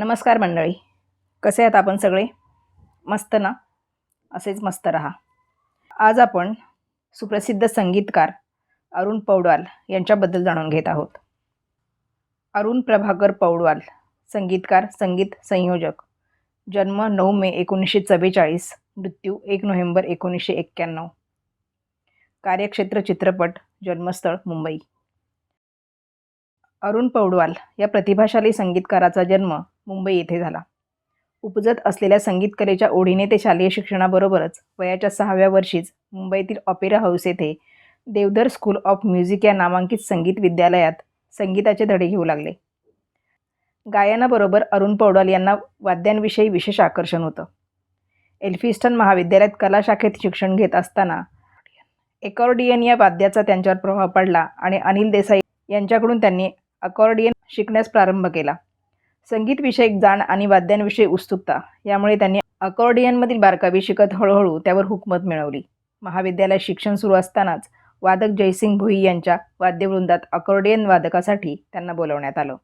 नमस्कार मंडळी. कसे आहात आपण सगळे? मस्त ना? असेच मस्त रहा. आज आपण सुप्रसिद्ध संगीतकार अरुण पौडवाल यांच्याबद्दल जाणून घेत आहोत. अरुण प्रभाकर पौडवाल संगीतकार संगीत संयोजक जन्म नऊ मे एकोणीसशे चव्वेचाळीस मृत्यू एक नोव्हेंबर एकोणीसशे एक्क्याण्णव. कार्यक्षेत्र चित्रपट जन्मस्थळ मुंबई. अरुण पौडवाल या प्रतिभाशाली संगीतकाराचा जन्म मुंबई येथे झाला. उपजत असलेल्या संगीत कलेच्या ओढीने ते शालेय शिक्षणाबरोबरच वयाच्या सहाव्या वर्षीच मुंबईतील ऑपेरा हाऊस येथे देवधर स्कूल ऑफ म्युझिक या नामांकित संगीत विद्यालयात संगीताचे धडे घेऊ लागले. गायनाबरोबर अरुण पौडवाल यांना वाद्यांविषयी विशेष आकर्षण होतं. एल्फिस्टन महाविद्यालयात कला शाखेत शिक्षण घेत असताना एकॉर्डियन या वाद्याचा त्यांच्यावर प्रभाव पडला आणि अनिल देसाई यांच्याकडून त्यांनी अकॉर्डियन शिकण्यास प्रारंभ केला. संगीतविषयक जाण आणि वाद्यांविषयी उत्सुकता यामुळे त्यांनी अकॉर्डियनमधील बारकावी शिकत हळूहळू त्यावर हुकमत मिळवली. महाविद्यालयात शिक्षण सुरू असतानाच वादक जयसिंग भोई यांच्या वाद्यवृंदात अकॉर्डियन वादकासाठी त्यांना बोलवण्यात आलं.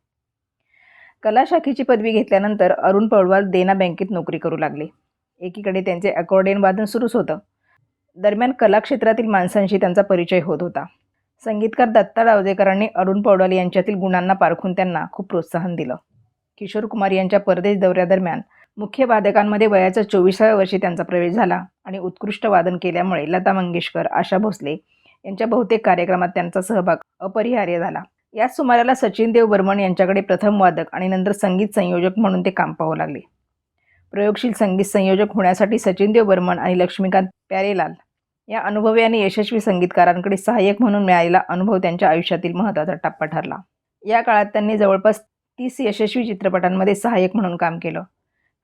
कला शाखेची पदवी घेतल्यानंतर अरुण पौडवाल देना बँकेत नोकरी करू लागले. एकीकडे त्यांचे अकॉर्डियन वादन सुरूच होतं. दरम्यान कलाक्षेत्रातील माणसांशी त्यांचा परिचय होत होता. संगीतकार दत्ता रावजेकरांनी अरुण पौडवाल यांच्यातील गुणांना पारखून त्यांना खूप प्रोत्साहन दिलं. किशोर कुमार यांच्या परदेश दौऱ्यादरम्यान मुख्य वादकांमध्ये वयाच्या चोवीसाव्या वर्षी त्यांचा प्रवेश झाला आणि उत्कृष्ट वादन केल्यामुळे लता मंगेशकर आशा भोसले यांच्या बहुतेक कार्यक्रमात त्यांचा सहभाग अपरिहार्य झाला. याच सुमाराला सचिन देव बर्मन यांच्याकडे प्रथम वादक आणि नंतर संगीत संयोजक म्हणून ते काम पाहू लागले. प्रयोगशील संगीत संयोजक होण्यासाठी सचिन देव बर्मन आणि लक्ष्मीकांत प्यारेलाल या अनुभवी आणि यशस्वी संगीतकारांकडे सहाय्यक म्हणून मिळालेला अनुभव त्यांच्या आयुष्यातील महत्त्वाचा टप्पा ठरला. या काळात त्यांनी जवळपास तीस यशस्वी चित्रपटांमध्ये सहाय्यक म्हणून काम केलं.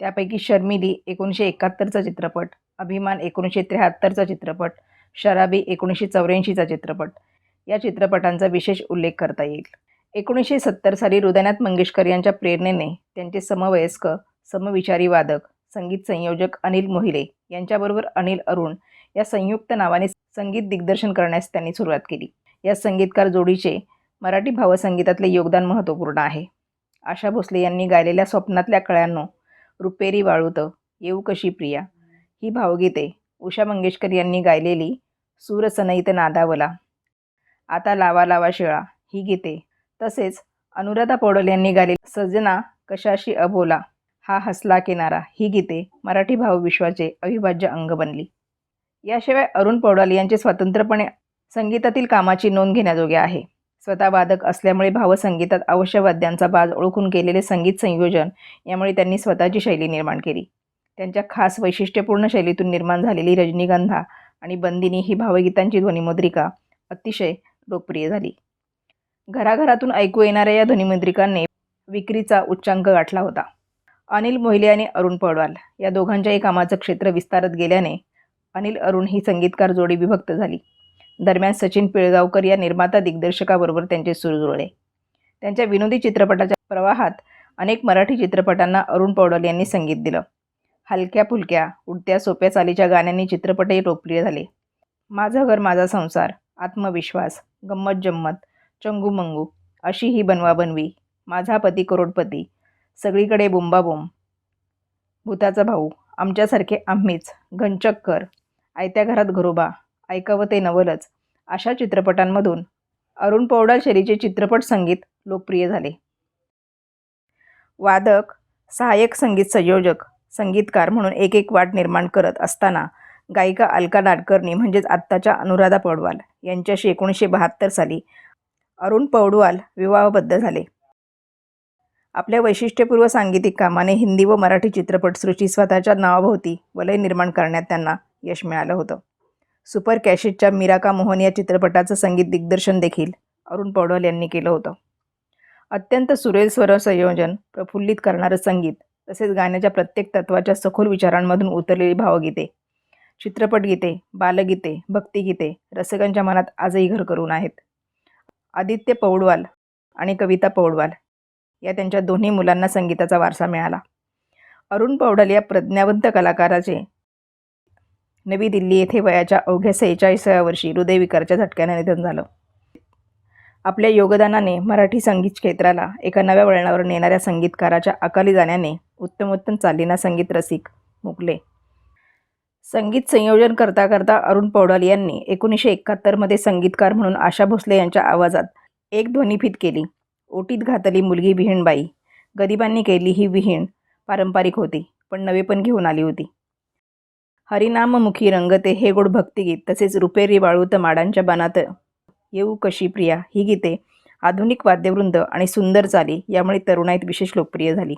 त्यापैकी शर्मिली एकोणीसशे एकाहत्तरचा चित्रपट अभिमान एकोणीसशे त्र्याहत्तरचा चित्रपट शराबी एकोणीसशे चौऱ्याऐंशीचा चित्रपट. या चित्रपटांचा विशेष उल्लेख करता येईल. एकोणीसशे सत्तर साली हृदयनाथ मंगेशकर यांच्या प्रेरणेने त्यांचे समवयस्क समविचारी वादक संगीत संयोजक अनिल मोहिले यांच्याबरोबर अनिल अरुण या संयुक्त नावाने संगीत दिग्दर्शन करण्यास त्यांनी सुरुवात केली. या संगीतकार जोडीचे मराठी भावसंगीतातले योगदान महत्त्वपूर्ण आहे. आशा भोसले यांनी गायलेल्या स्वप्नातल्या कळ्यांनो रुपेरी वाळूत येऊ कशी प्रिया? ही भावगीते उषा मंगेशकर यांनी गायलेली सूरसनईत नादावला. आता लावा लावा शिळा ही गीते. तसेच अनुराधा पौडल यांनी गायलेली सजना कशाशी अबोला हा हसला किनारा ही गीते मराठी भावविश्वाचे अविभाज्य अंग बनली. याशिवाय अरुण पौडाल यांचे स्वतंत्रपणे संगीतातील कामाची नोंद घेण्याजोगे आहे. स्वतः वादक असल्यामुळे भावसंगीतात अवश्य वाद्यांचा बाज ओळखून केलेले संगीत संयोजन यामुळे त्यांनी स्वतःची शैली निर्माण केली. त्यांच्या खास वैशिष्ट्यपूर्ण शैलीतून निर्माण झालेली रजनीगंधा आणि बंदिनी ही भावगीतांची ध्वनिमुद्रिका अतिशय लोकप्रिय झाली. घराघरातून ऐकू येणाऱ्या या ध्वनिमुद्रिकांनी विक्रीचा उच्चांक गाठला होता. अनिल मोहिले आणि अरुण पड़वाल या दोघांच्याही कामाचं क्षेत्र विस्तारत गेल्याने अनिल अरुण ही संगीतकार जोडी विभक्त झाली. दरम्यान सचिन पिळगावकर या निर्माता दिग्दर्शकाबरोबर त्यांचे सूर जुळले. त्यांच्या विनोदी चित्रपटाच्या प्रवाहात अनेक मराठी चित्रपटांना अरुण पौडल यांनी संगीत दिलं. हलक्या फुलक्या उडत्या सोप्या चालीच्या गाण्यांनी चित्रपटही लोकप्रिय झाले. माझं घर माझा संसार आत्मविश्वास गंमत जम्मत चंगू मंगू अशी ही बनवा बनवी माझा पती करोडपती सगळीकडे बुंबाबुंब भूताचा भाऊ आमच्यासारखे आम्हीच घनचक्कर आयत्या घरात घरोबा ऐकावं ते नवलच अशा चित्रपटांमधून अरुण पौडाल शैलीचे चित्रपट संगीत लोकप्रिय झाले. वादक सहाय्यक संगीत संयोजक संगीतकार म्हणून एक एक वाट निर्माण करत असताना गायिका अलका नाडकर्णी म्हणजेच आत्ताच्या अनुराधा पौडवाल यांच्याशी एकोणीसशे बहात्तर साली अरुण पौडवाल विवाहबद्ध झाले. आपल्या वैशिष्ट्यपूर्व सांगीतिक कामाने हिंदी व मराठी चित्रपटसृष्टी स्वतःच्या नावाभोवती वलय निर्माण करण्यात त्यांना यश मिळालं होतं. सुपर कॅशेटच्या मीराका मोहन या चित्रपटाचं संगीत दिग्दर्शन देखील अरुण पौडवाल यांनी केलं होतं. अत्यंत सुरेल स्वर संयोजन प्रफुल्लित करणारं संगीत तसेच गाण्याच्या प्रत्येक तत्वाच्या सखोल विचारांमधून उतरलेली भावगीते चित्रपटगीते बालगीते भक्तिगीते रसिकांच्या मनात आजही घर करून आहेत. आदित्य पौडवाल आणि कविता पौडवाल या त्यांच्या दोन्ही मुलांना संगीताचा वारसा मिळाला. अरुण पौडल या प्रज्ञावंत कलाकाराचे नवी दिल्ली येथे वयाच्या अवघ्या सेहेचाळीसाव्या वर्षी हृदयविकारच्या झटक्याने निधन झालं. आपल्या योगदानाने मराठी संगीत क्षेत्राला एका नव्या वळणावर नेणाऱ्या संगीतकाराच्या अकाली जाण्याने उत्तमोत्तम चालीना संगीत रसिक मुकले. संगीत संयोजन करता करता अरुण पौडाल यांनी एकोणीसशे एकाहत्तरमध्ये संगीतकार म्हणून आशा भोसले यांच्या आवाजात एक ध्वनिफीत केली. ओटीत घातली मुलगी विहीणबाई. गदिबांनी केली ही विहीण पारंपरिक होती पण नवेपण घेऊन आली होती. हरिनाममुखी रंगते हे गोड भक्तिगीत तसेच रुपेरी वाळूत माडांच्या बनात येऊ कशी प्रिया ही गीते आधुनिक वाद्यवृंद आणि सुंदर चाली यामुळे तरुणाईत विशेष लोकप्रिय झाली.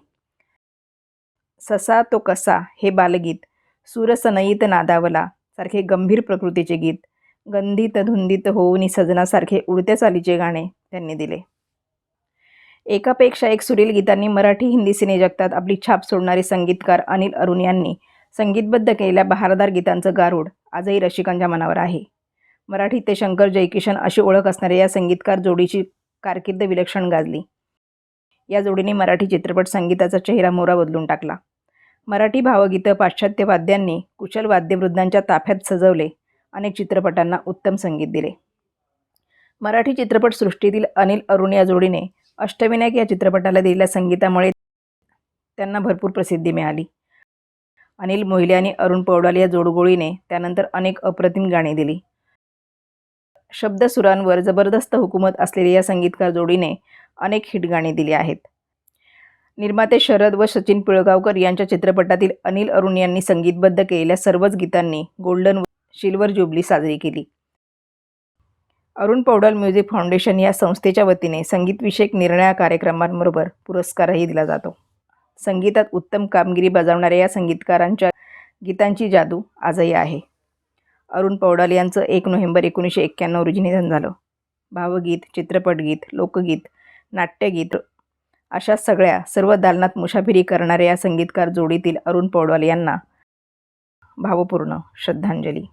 ससा तो कसा हे बालगीत सुरसनयित नादावला सारखे गंभीर प्रकृतीचे गीत गंधित धुंदित होऊनी सजनासारखे उडत्या चालीचे गाणे त्यांनी दिले. एकापेक्षा एक सुरील गीतांनी मराठी हिंदी सिनेजगतात आपली छाप सोडणारे संगीतकार अनिल अरुण यांनी संगीतबद्ध केलेल्या बहारदार गीतांचं गारूड आजही रसिकांच्या मनावर आहे. मराठीत ते शंकर जयकिशन अशी ओळख असणाऱ्या या संगीतकार जोडीची कारकीर्द विलक्षण गाजली. या जोडीने मराठी चित्रपट संगीताचा चेहरा मोरा बदलून टाकला. मराठी भावगीतं पाश्चात्य वाद्यांनी कुशल वाद्यवृद्धांच्या ताफ्यात सजवले. अनेक चित्रपटांना उत्तम संगीत दिले. मराठी चित्रपटसृष्टीतील अनिल अरुण या जोडीने अष्टविनायक या चित्रपटाला दिलेल्या संगीतामुळे त्यांना भरपूर प्रसिद्धी मिळाली. अनिल मोहिले आणि अरुण पौडाल या जोडगोळीने त्यानंतर अनेक अप्रतिम गाणी दिली. शब्दसुरांवर जबरदस्त हुकूमत असलेल्या या संगीतकार जोडीने अनेक हिट गाणी दिली आहेत. निर्माते शरद व सचिन पिळगावकर यांच्या चित्रपटातील अनिल अरुण यांनी संगीतबद्ध केलेल्या सर्वच गीतांनी गोल्डन सिल्वर जुबली साजरी केली. अरुण पौडल म्युझिक फाउंडेशन या संस्थेच्या वतीने संगीतविषयक निर्णया कार्यक्रमांबरोबर पुरस्कारही दिला जातो. संगीतात उत्तम कामगिरी बजावणाऱ्या या संगीतकारांच्या गीतांची जादू आजही आहे. अरुण पौडाल यांचं एक नोव्हेंबर एकोणीसशे एक्क्याण्णव रोजी निधन झालं. भावगीत चित्रपटगीत लोकगीत नाट्यगीत अशा सगळ्या सर्व दालनात मुसाफिरी करणाऱ्या या संगीतकार जोडीतील अरुण पौडवाल यांना भावपूर्ण श्रद्धांजली.